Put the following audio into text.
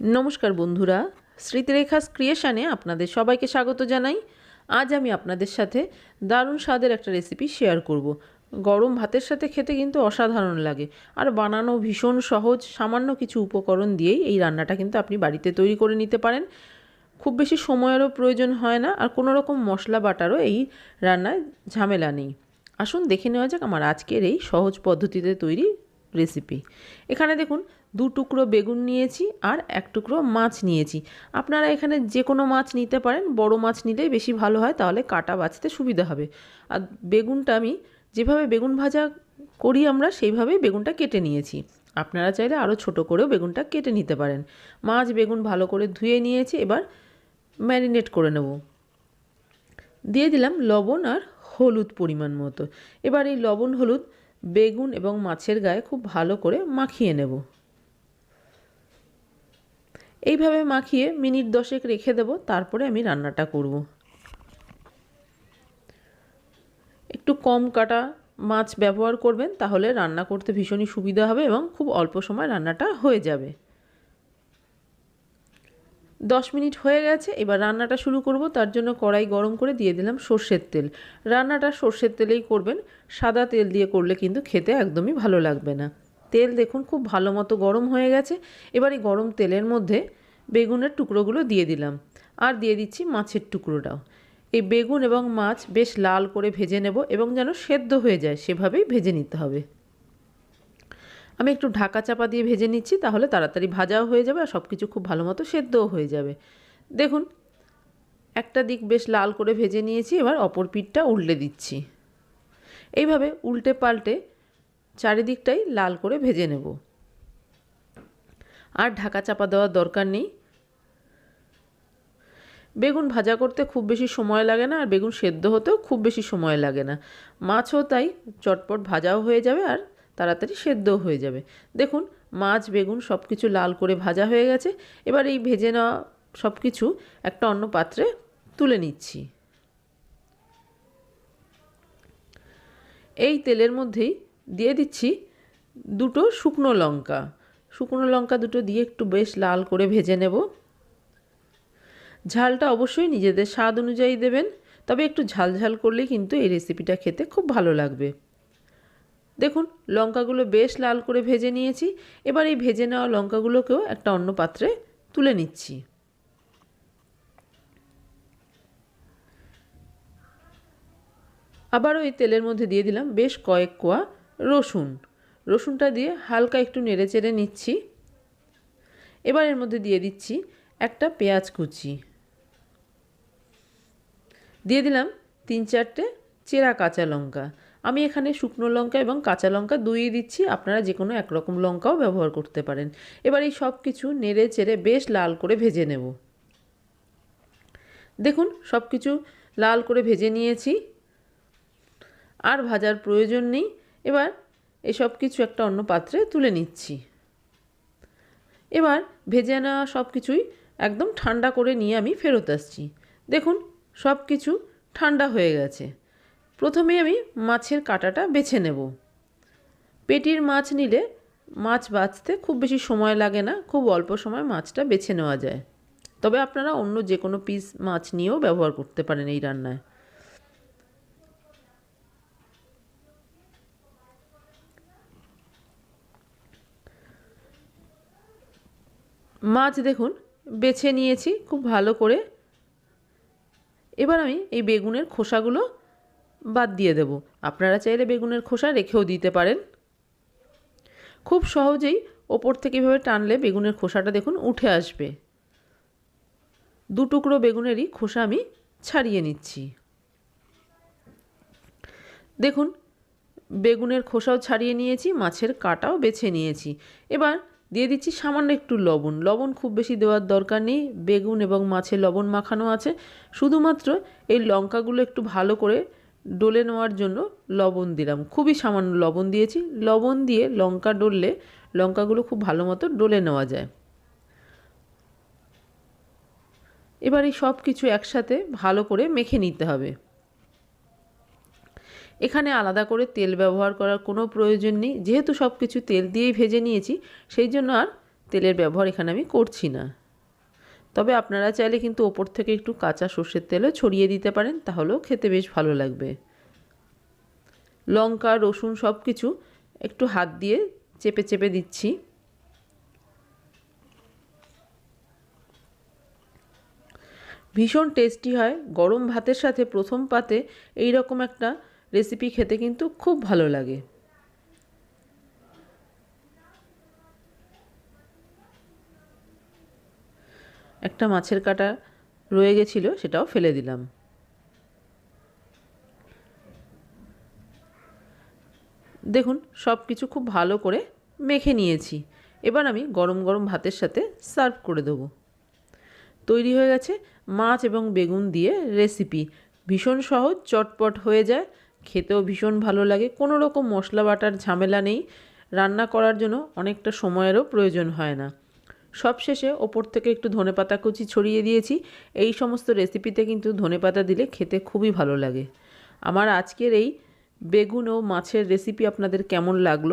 নমস্কার বন্ধুরা, স্মৃতিরেখাস ক্রিয়েশানে আপনাদের সবাইকে স্বাগত জানাই। আজ আমি আপনাদের সাথে দারুণ স্বাদের একটা রেসিপি শেয়ার করব। গরম ভাতের সাথে খেতে কিন্তু অসাধারণ লাগে। আর বানানো ভীষণ সহজ, সামান্য কিছু উপকরণ দিয়েই এই রান্নাটা কিন্তু আপনি বাড়িতে তৈরি করে নিতে পারেন। খুব বেশি সময়েরও প্রয়োজন হয় না আর কোনো রকম মশলা বাটারও এই রান্নায় ঝামেলা নেই। আসুন দেখে নেওয়া যাক আমার আজকের এই সহজ পদ্ধতিতে তৈরি রেসিপি এখানে দেখুন দু টুকরো বেগুন নিয়েছি আর এক টুকরো মাছ নিয়েছি। আপনারা এখানে যে কোনো মাছ নিতে পারেন, বড় মাছ নিলেই বেশি ভালো হয়, তাহলে কাটা বাছতে সুবিধা হবে। আর বেগুনটা আমি যেভাবে বেগুন ভাজা করি আমরা, সেইভাবেই বেগুনটা কেটে নিয়েছি। আপনারা চাইলে আরও ছোট করেও বেগুনটা কেটে নিতে পারেন। মাছ, বেগুন ভালো করে ধুয়ে নিয়েছি, এবার ম্যারিনেট করে নেব। দিয়ে দিলাম লবণ আর হলুদ পরিমাণ মতো। এবার এই লবণ, হলুদ, বেগুন এবং মাছের গায়ে খুব ভালো করে মাখিয়ে নেব। এইভাবে মাখিয়ে মিনিট দশেক রেখে দেব, তারপরে আমি রান্নাটা করব। একটু কম কাটা মাছ ব্যবহার করবেন, তাহলে রান্না করতে ভীষণই সুবিধা হবে এবং খুব অল্প সময় রান্নাটা হয়ে যাবে। দশ মিনিট হয়ে গেছে, এবার রান্নাটা শুরু করব। তার জন্য কড়াই গরম করে দিয়ে দিলাম সর্ষের তেল। রান্নাটা সর্ষের তেলেই করবেন, সাদা তেল দিয়ে করলে কিন্তু খেতে একদমই ভালো লাগবে না। তেল দেখুন খুব ভালো মতো গরম হয়ে গেছে। এবার এই গরম তেলের মধ্যে বেগুনের টুকরোগুলো দিয়ে দিলাম। আর দিয়ে দিচ্ছি মাছের টুকরোটাও। এই বেগুন এবং মাছ বেশ লাল করে ভেজে নেব এবং যেন সেদ্ধ হয়ে যায়, সেভাবেই ভেজে নিতে হবে। আমি একটু ঢাকা চাপা দিয়ে ভেজে নিচ্ছি, তাহলে তাড়াতাড়ি ভাজাও হয়ে যাবে আর সব কিছু খুব ভালো মতো সেদ্ধও হয়ে যাবে। দেখুন, একটা দিক বেশ লাল করে ভেজে নিয়েছি, এবার অপর পিঠটা উল্টে দিচ্ছি। এইভাবে উল্টে পাল্টে চারিদিকটাই লাল করে ভেজে নেব। আর ঢাকা চাপা দেওয়ার দরকার নেই। বেগুন ভাজা করতে খুব বেশি সময় লাগে না আর বেগুন সেদ্ধ হতেও খুব বেশি সময় লাগে না। মাছও তাই চটপট ভাজাও হয়ে যাবে আর তাড়াতাড়ি সেদ্ধও হয়ে যাবে। দেখুন, মাছ, বেগুন সব কিছু লাল করে ভাজা হয়ে গেছে। এবার এই ভেজে নেওয়া সব কিছু একটা অন্য পাত্রে তুলে নিচ্ছি। এই তেলের মধ্যেই দিয়ে দিচ্ছি দুটো শুকনো লঙ্কা। শুকনো লঙ্কা দুটো দিয়ে একটু বেশ লাল করে ভেজে নেব। ঝালটা অবশ্যই নিজেদের স্বাদ অনুযায়ী দেবেন, তবে একটু ঝাল ঝাল করলে কিন্তু এই রেসিপিটা খেতে খুব ভালো লাগবে। দেখুন, লঙ্কাগুলো বেশ লাল করে ভেজে নিয়েছি। এবার এই ভেজে নেওয়া লঙ্কাগুলোকেও একটা অন্য পাত্রে তুলে নিচ্ছি। আবারও এই তেলের মধ্যে দিয়ে দিলাম বেশ কয়েক কোয়া রসুন, রসুনটা দিয়ে হালকা একটু নেড়ে চেড়ে নিচ্ছি। এবার এর মধ্যে দিয়ে দিচ্ছি একটা পেঁয়াজ কুচি। দিয়ে দিলাম তিন চারটে চেরা কাঁচা লঙ্কা। আমি এখানে শুকনো লঙ্কা এবং কাঁচা লঙ্কা দুইয়ে দিচ্ছি, আপনারা যে কোনো একরকম লঙ্কাও ব্যবহার করতে পারেন। এবার এই সব কিছু নেড়ে চেড়ে বেশ লাল করে ভেজে নেব। দেখুন সব কিছু লাল করে ভেজে নিয়েছি। আর ভাজার প্রয়োজন নেই। এবার এসব কিছু একটা অন্য পাত্রে তুলে নিচ্ছি। এবার ভেজে নেওয়া সব কিছুই একদম ঠান্ডা করে নিয়ে আমি ফেরত আসছি। দেখুন, সব কিছু ঠান্ডা হয়ে গেছে। প্রথমে আমি মাছের কাটাটা বেছে নেব। পেটির মাছ নিলে মাছ বাছতে খুব বেশি সময় লাগে না, খুব অল্প সময় মাছটা বেছে নেওয়া যায়। তবে আপনারা অন্য যে কোনো পিস মাছ নিয়েও ব্যবহার করতে পারেন এই রান্নায়। মাছ দেখুন, বেছে নিয়েছি খুব ভালো করে। এবার আমি এই বেগুনের খোসাগুলো বাদ দিয়ে দেব। আপনারা চাইলে বেগুনের খোসা রেখেও দিতে পারেন। খুব সহজেই ওপর থেকে এভাবে টানলে বেগুনের খোসাটা দেখুন উঠে আসবে। দু টুকরো বেগুনেরই খোসা আমি ছাড়িয়ে নিচ্ছি। দেখুন, বেগুনের খোসাও ছাড়িয়ে নিয়েছি, মাছের কাটাও বেছে নিয়েছি। এবার দিয়ে দিচ্ছি সামান্য একটু লবণ। লবণ খুব বেশি দেওয়ার দরকার নেই। বেগুন এবং মাছে লবণ মাখানো আছে। শুধুমাত্র এই লঙ্কাগুলো একটু ভালো করে ডলে নেওয়ার জন্য লবণ দিলাম। খুবই সামান্য লবণ দিয়েছি। লবণ দিয়ে লঙ্কা ডললে লঙ্কাগুলো খুব ভালো মতো ডলে নেওয়া যায়। এবার এই সব কিছু একসাথে ভালো করে মেখে নিতে হবে। এখানে আলাদা করে তেল ব্যবহার করার কোনো প্রয়োজন নেই। যেহেতু সব কিছু তেল দিয়েই ভেজে নিয়েছি, সেই জন্য আর তেলের ব্যবহার এখানে আমি করছি না। তবে আপনারা চাইলে কিন্তু ওপর থেকে একটু কাঁচা সর্ষের তেলও ছড়িয়ে দিতে পারেন, তাহলেও খেতে বেশ ভালো লাগবে। লঙ্কা, রসুন সব কিছু একটু হাত দিয়ে চেপে চেপে দিচ্ছি। ভীষণ টেস্টি হয়। গরম ভাতের সাথে প্রথম পাতে এই রকম একটা রেসিপি খেতে কিন্তু খুব ভালো লাগে। একটা মাছের কাটা রয়ে গেছিল, সেটাও ফেলে দিলাম। দেখুন সব কিছু খুব ভালো করে মেখে নিয়েছি। এবার আমি গরম গরম ভাতের সাথে সার্ভ করে দেবো। তৈরি হয়ে গেছে মাছ এবং বেগুন দিয়ে রেসিপি ভীষণ সহজ, চটপট হয়ে যায়। খেতেও ভীষণ ভালো লাগে। কোনো রকম মশলা বাটার ঝামেলা নেই। রান্না করার জন্য অনেকটা সময়েরও প্রয়োজন হয় না। সবশেষে ওপর থেকে একটু ধনে পাতা কুচি ছড়িয়ে দিয়েছি। এই সমস্ত রেসিপিতে কিন্তু ধনে পাতা দিলে খেতে খুবই ভালো লাগে। আমার আজকের এই বেগুন ও মাছের রেসিপি আপনাদের কেমন লাগল?